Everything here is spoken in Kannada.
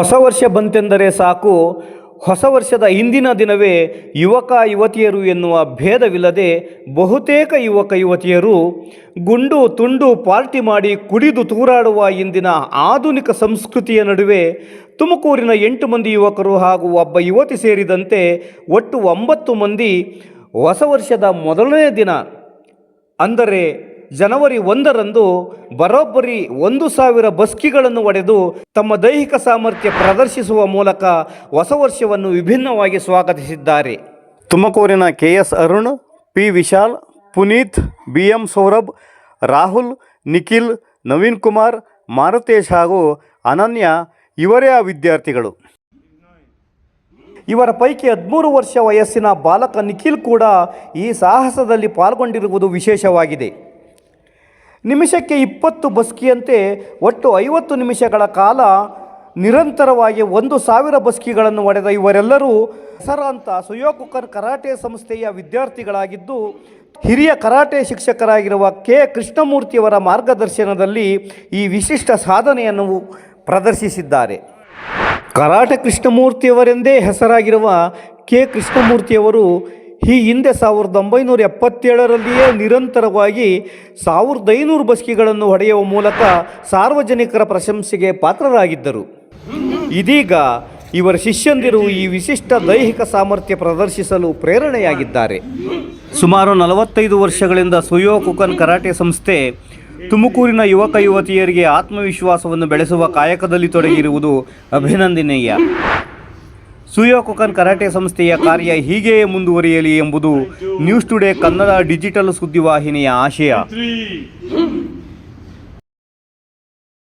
ಹೊಸ ವರ್ಷ ಬಂತೆಂದರೆ ಸಾಕು. ಹೊಸ ವರ್ಷದ ಹಿಂದಿನ ದಿನವೇ ಯುವಕ ಯುವತಿಯರು ಎನ್ನುವ ಭೇದವಿಲ್ಲದೆ ಬಹುತೇಕ ಯುವಕ ಯುವತಿಯರು ಗುಂಡು ತುಂಡು ಪಾರ್ಟಿ ಮಾಡಿ ಕುಡಿದು ತೂರಾಡುವ ಇಂದಿನ ಆಧುನಿಕ ಸಂಸ್ಕೃತಿಯ ನಡುವೆ ತುಮಕೂರಿನ ಎಂಟು ಮಂದಿ ಯುವಕರು ಹಾಗೂ ಒಬ್ಬ ಯುವತಿ ಸೇರಿದಂತೆ ಒಟ್ಟು ಒಂಬತ್ತು ಮಂದಿ ಹೊಸ ವರ್ಷದ ಮೊದಲನೇ ದಿನ. ಅಂದರೆ ಜನವರಿ ಒಂದರಂದು ಬರೋಬ್ಬರಿ ಒಂದು ಸಾವಿರ ಬಸ್ಕಿಗಳನ್ನು ಒಡೆದು ತಮ್ಮ ದೈಹಿಕ ಸಾಮರ್ಥ್ಯ ಪ್ರದರ್ಶಿಸುವ ಮೂಲಕ ಹೊಸ ವರ್ಷವನ್ನು ವಿಭಿನ್ನವಾಗಿ ಸ್ವಾಗತಿಸಿದ್ದಾರೆ. ತುಮಕೂರಿನ K S Arun, P Vishal, Puneeth B M Saurabh, Rahul, Nikhil, Naveen Kumar, Maruthesh ಹಾಗೂ ಅನನ್ಯ ಇವರೇ ಆ ವಿದ್ಯಾರ್ಥಿಗಳು. ಇವರ ಪೈಕಿ ಹದಿಮೂರು ವರ್ಷ ವಯಸ್ಸಿನ ಬಾಲಕ ನಿಖಿಲ್ ಕೂಡ ಈ ಸಾಹಸದಲ್ಲಿ ಪಾಲ್ಗೊಂಡಿರುವುದು ವಿಶೇಷವಾಗಿದೆ. ನಿಮಿಷಕ್ಕೆ ಇಪ್ಪತ್ತು ಬಸ್ಕಿಯಂತೆ ಒಟ್ಟು ಐವತ್ತು ನಿಮಿಷಗಳ ಕಾಲ ನಿರಂತರವಾಗಿ ಒಂದು ಸಾವಿರ ಬಸ್ಕಿಗಳನ್ನು ಒಡೆದ ಇವರೆಲ್ಲರೂ ಹೆಸರಾಂತ ಸುಯೋಕುಕರ್ ಕರಾಟೆ ಸಂಸ್ಥೆಯ ವಿದ್ಯಾರ್ಥಿಗಳಾಗಿದ್ದು, ಹಿರಿಯ ಕರಾಟೆ ಶಿಕ್ಷಕರಾಗಿರುವ ಕೆ ಕೃಷ್ಣಮೂರ್ತಿಯವರ ಮಾರ್ಗದರ್ಶನದಲ್ಲಿ ಈ ವಿಶಿಷ್ಟ ಸಾಧನೆಯನ್ನು ಪ್ರದರ್ಶಿಸಿದ್ದಾರೆ. ಕರಾಟೆ ಕೃಷ್ಣಮೂರ್ತಿಯವರೆಂದೇ ಹೆಸರಾಗಿರುವ ಕೆ ಕೃಷ್ಣಮೂರ್ತಿಯವರು ಈ ಹಿಂದೆ ಸಾವಿರದ ಒಂಬೈನೂರ ಎಪ್ಪತ್ತೇಳರಲ್ಲಿಯೇ ನಿರಂತರವಾಗಿ ಸಾವಿರದ ಐನೂರು ಬಸ್ಕಿಗಳನ್ನು ಹೊಡೆಯುವ ಮೂಲಕ ಸಾರ್ವಜನಿಕರ ಪ್ರಶಂಸೆಗೆ ಪಾತ್ರರಾಗಿದ್ದರು. ಇದೀಗ ಇವರ ಶಿಷ್ಯಂದಿರು ಈ ವಿಶಿಷ್ಟ ದೈಹಿಕ ಸಾಮರ್ಥ್ಯ ಪ್ರದರ್ಶಿಸಲು ಪ್ರೇರಣೆಯಾಗಿದ್ದಾರೆ. ಸುಮಾರು ನಲವತ್ತೈದು ವರ್ಷಗಳಿಂದ ಸುಯೋ ಕುಕನ್ ಕರಾಟೆ ಸಂಸ್ಥೆ ತುಮಕೂರಿನ ಯುವಕ ಯುವತಿಯರಿಗೆ ಆತ್ಮವಿಶ್ವಾಸವನ್ನು ಬೆಳೆಸುವ ಕಾಯಕದಲ್ಲಿ ತೊಡಗಿರುವುದು ಅಭಿನಂದನೀಯ. ಸುಯೋ ಕುಕನ್ ಕರಾಟೆ ಸಂಸ್ಥೆಯ ಕಾರ್ಯ ಹೀಗೆಯೇ ಮುಂದುವರಿಯಲಿ ಎಂಬುದು ನ್ಯೂಸ್ ಟುಡೇ ಕನ್ನಡ ಡಿಜಿಟಲ್ ಸುದ್ದಿವಾಹಿನಿಯ ಆಶಯ.